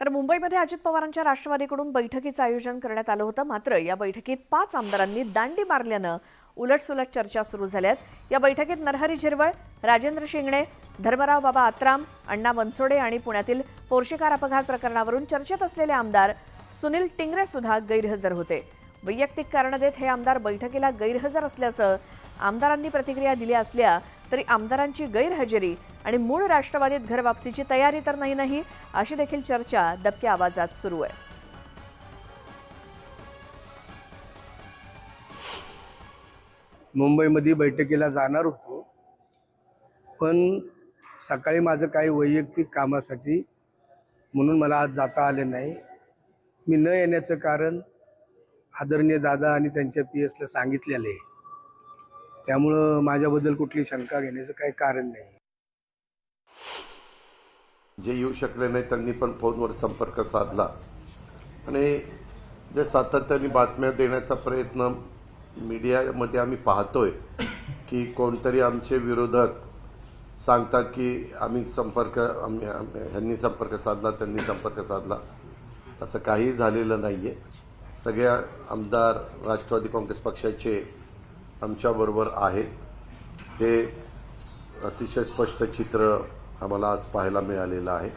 तर मुंबईमध्ये अजित पवारांच्या राष्ट्रवादीकडून बैठकीचं आयोजन करण्यात आलं होतं. मात्र या बैठकीत पाच आमदारांनी दांडी मारल्यानं उलटसुलट चर्चा सुरू झाल्यात. या बैठकीत नरहरी झिरवळ राजेंद्र शिंगणे धर्मराव बाबा आत्राम अण्णा बनसोडे आणि पुण्यातील पोर्शिकार अपघात प्रकरणावरून चर्चेत असलेले आमदार सुनील टिंगरे सुद्धा गैरहजर होते. वैयक्तिक कारण देत हे आमदार बैठकीला गैरहजर असल्याचं आमदारांनी प्रतिक्रिया दिल्या असल्या तरी आमदारांची गैरहजेरी आणि मूळ राष्ट्रवादीत घरवापसीची तयारी तर नाही नाही अशी देखील चर्चा दबक्या आवाजात सुरू आहे. मुंबईमध्ये बैठकीला जाणार होतो पण सकाळी माझं काही वैयक्तिक कामासाठी म्हणून मला आज जाता आले नाही. मी न येण्याचं कारण आदरणीय दादा आणि त्यांच्या पी एसला सांगितलेलं आहे. त्यामुळं माझ्याबद्दल कुठली शंका घेण्याचं काही कारण नाही. जे येऊ शकले नाही त्यांनी पण फोनवर संपर्क साधला. आणि जे सातत्याने बातम्या देण्याचा प्रयत्न मीडियामध्ये आम्ही पाहतोय की कोणतरी आमचे विरोधक सांगतात की आम्ही संपर्क आम्ही ह्यांनी संपर्क साधला त्यांनी संपर्क साधला. असं काहीही झालेलं नाही आहे सगळ्या आमदार राष्ट्रवादी काँग्रेस पक्षाचे आमच्याबरोबर आहेत हे अतिशय स्पष्ट चित्र आम्हाला आज पाहायला मिळालेलं आहे.